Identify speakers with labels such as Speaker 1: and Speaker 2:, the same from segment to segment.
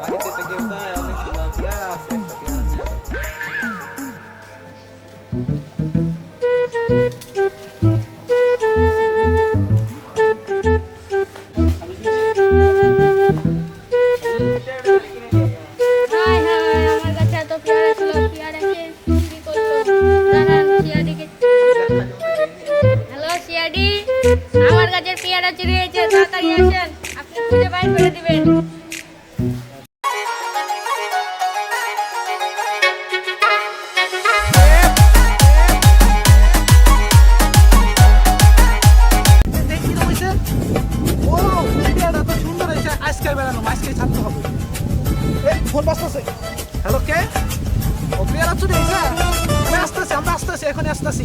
Speaker 1: বাড়িতে তো
Speaker 2: চুরি হয়েছে তাড়াতাড়ি আসেন। আপনি খুঁজে বাইর করে দিবেন।
Speaker 3: ফোন বাজতেছে হ্যালো কে? ও পেয়ারা চুরি হয়েছে? আমি আসতেছি, আমরা আসতেছি, এখনই আসতেছি।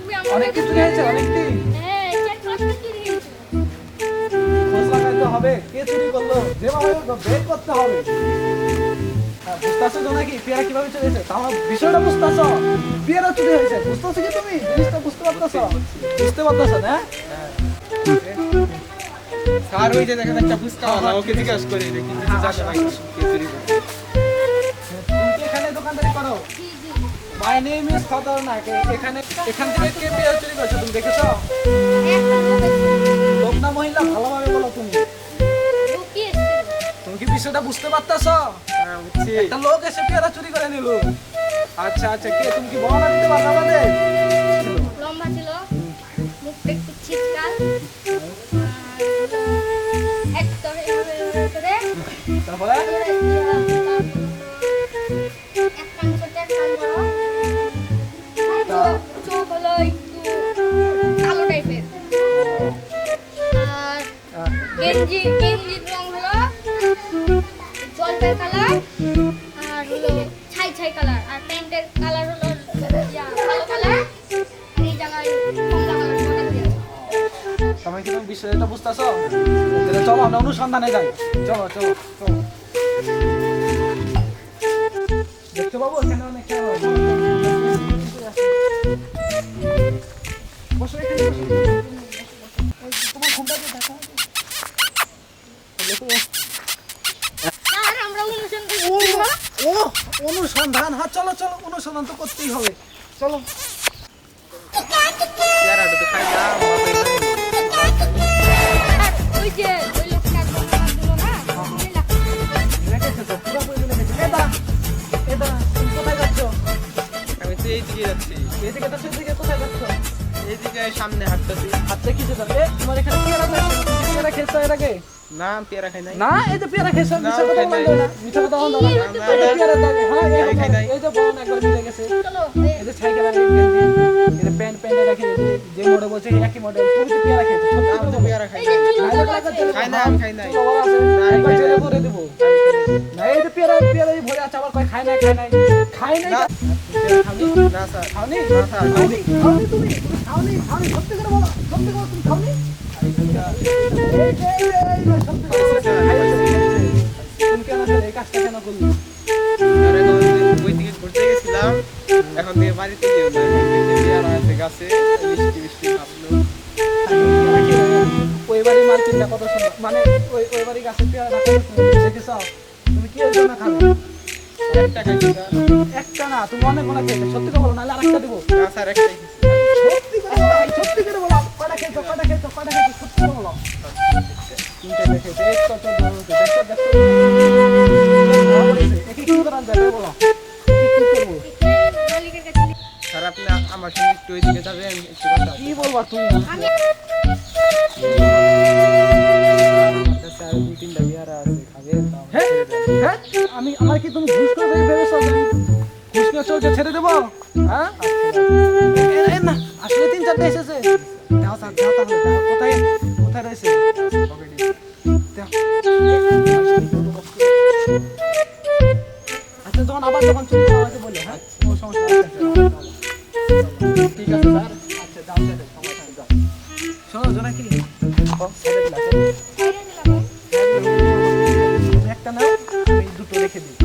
Speaker 3: অনেক কিছু হয়েছে অনেকটি
Speaker 2: চার পাঁচটা চুরি হয়েছে
Speaker 3: খোঁজ লাগাইতে হবে কে চুরি করল যেভাবে বের করতে হবে। হ্যাঁ, কি তুমি? বুঝতে পারতেছো? বুঝতে পারতেছো না?
Speaker 1: স্যার ওই যে দেখেন একটা ফুচকা ওকে জিজ্ঞাসা করে দেখি কিছু
Speaker 3: দোকানদারি করো।
Speaker 2: জি জি
Speaker 3: মাই নেম ইজ খতরনাক এখানে এখান থেকে কে পেয়ারা চুরি করছ তুমি দেখেছ?
Speaker 2: একটা লোক এসেছিল।
Speaker 3: লোক না মহিলা ভালোভাবে বলো তুমি। তুমি কি বিষয়টা বুঝতে পারতেছো?
Speaker 1: হ্যাঁ
Speaker 3: একটা লোক এসে পেয়ারা চুরি করে নিল। আচ্ছা আচ্ছা কে? তুমি কি বর্ণনা দিতে পারবে আমাদের
Speaker 2: লম্বা ছিল। মুখটা একটু ছিটকাল। জলপাই কালার, আর হলো ছাই ছাই কালার, আর প্যান্টের কালার হলো কালো কালার এই জায়গায় কমলা কালার বর্ডার দেওয়া
Speaker 3: তুমি কি তুমি বিষয়টা বুঝতেছো? চলো, আমরা অনুসন্ধানে যাই। চলো চলো চলো। দেখতে পাবো? এখানে অনেক খেলা ও ও অনুসন্ধান। হ্যাঁ চলো চলো অনুসন্ধান তো করতেই হবে। চলো।
Speaker 1: তো
Speaker 3: যাচ্ছ?
Speaker 1: আমি তো এই দিকে যাচ্ছি।
Speaker 3: এদিকে তো সেদিকে কোথায় যাচ্ছ?
Speaker 1: এইদিকে সামনে হাঁটতেছি
Speaker 3: হাতে কিছু দাও এ তোমার এখানে পেয়ারা কি পেয়ারা খেয়েছো এর আগে
Speaker 1: না পেয়ারা খাই নাই
Speaker 3: না এই যে পেয়ারা খেয়েছো
Speaker 1: না,
Speaker 3: মিছা কথা। বলবে না মিছা কথা বলবে না
Speaker 2: কি?
Speaker 3: পেয়ারা দাও হ্যাঁ এই
Speaker 1: খাই, নাই।
Speaker 3: এই যে বলন একবার মিলে গেছে
Speaker 2: চলো
Speaker 3: এই যে সাইকেল আর এই যে প্যান্ট প্যান্ট রাখি যে মডেল বলছে একই মডেল তুমি তো পেয়ারা খেয়েছো
Speaker 1: আমি তো পেয়ারা খাই নাই খাই। নাই, আমি খাই নাই। না,
Speaker 3: একবার জেলে। ভরে দেবো। না এই যে পেয়ারা পেয়ারা ভরে আছে আবার কয় খাই নাই খাই নাই খাই নাই
Speaker 1: না? না স্যার
Speaker 3: খাওনি
Speaker 1: না স্যার
Speaker 3: খাওনি খাওনি খাওনি সত্যি করে বলো করে তুমি খাওনি?
Speaker 1: এখন ঘুরতে গেছিলাম এখন দিয়ে বাড়িতে গাছে মিষ্টি মিষ্টি
Speaker 3: ওই বাড়ির মার্কেটটা কত সুন্দর। মানে ওই ওই গাছের পেয়ারা দেখেছ তুমি কি এর জন্য খাবে?
Speaker 1: একটা
Speaker 3: না তুমি অনেক অনেক সত্যি করে বলো নাহলে আরেকটা দেবো।
Speaker 1: স্যার একটাই। স্যার আপনি আমার সঙ্গে একটু ওইদিকে যাবেন একটু কথা
Speaker 3: কি বলবা তুমি?
Speaker 2: আমি
Speaker 1: আমার তিনটা আছে
Speaker 3: আমি কি তুমি ঘুষ করে ভেবেছো? ঘুষ নিয়ে চলছে ছেড়ে দেবো? হ্যাঁ? না আসলে তিন চারটে এসেছে। কোথায় কোথায় রয়েছে?
Speaker 1: পকেটে
Speaker 3: আচ্ছা যখন আবার যখন চলে আমাকে বলে হ্যাঁ? কোনো সমস্যা
Speaker 1: ঠিক আছে, স্যার।
Speaker 3: আচ্ছা যাও একটা না আমি দুটো রেখে দিই।